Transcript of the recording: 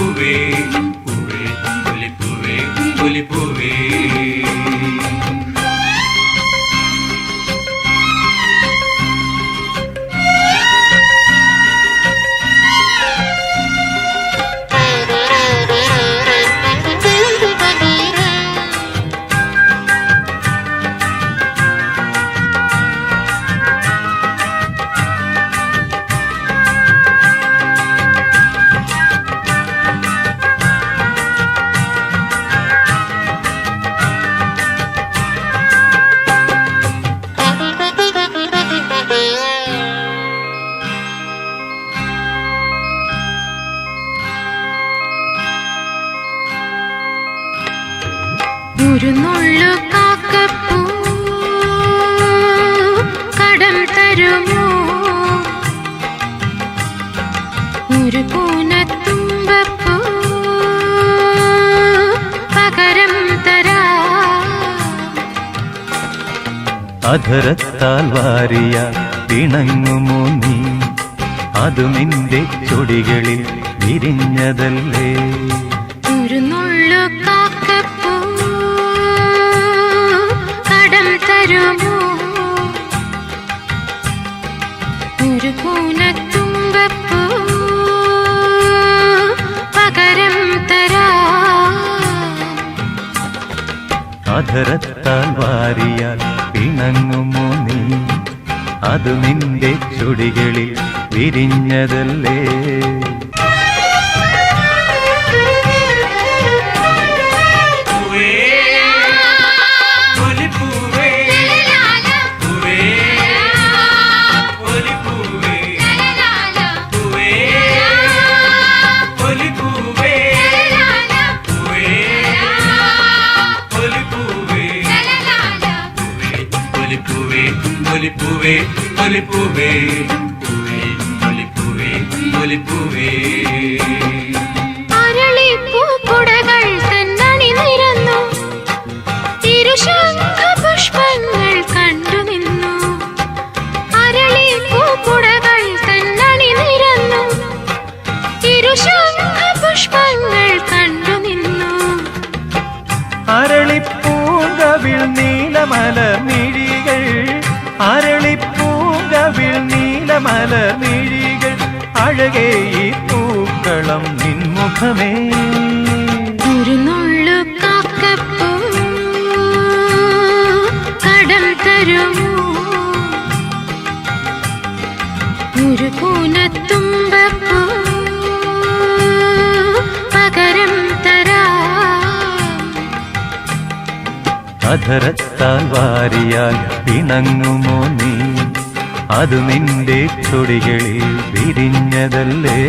புலிப்பூவே பூவே புலிப்பூவே புலிப்பூவே ഒരു നുള്ളു കാക്കപ്പൂ. കടം തരുമോ? ഒരു പൂനത്തുമ്പപ്പൂ പകരം തരാ. അധരത്താൽ വാരിയ പിണങ്ങുമോ നീ? അതു നിന്റെ ചൊടികളിൽ വിരിഞ്ഞതല്ലേ? ഒരു നുള്ളു കാക്കപ്പൂ. അധരത്താൽ വാരിയാൽ പിണങ്ങുമോ നീ? അത് നിന്റെ ചുടികളിൽ വിരിഞ്ഞതല്ലേ? ഇരുശംഖ പുഷ്പങ്ങൾ കണ്ടു നിന്നു. അരളിപ്പൂങ്കവിൾ നീലമല മിഴികൾ അരളിപ്പൂങ്കവിൾ നീലമല നീഴികൾ അഴകേ ഈ പൂക്കളം നിൻമുഖമേ ഒരു നുള്ളു കാക്കപ്പൂ കടം തരുമോ? ഒരു പൂനത്തുമ്പപ്പൂ പകരം തരാ. അധരത്താൽ വാരിയാൽ പിണങ്ങുമോ നീ? അതു നിന്റെ ചൊടികളിൽ വിരിഞ്ഞതല്ലേ?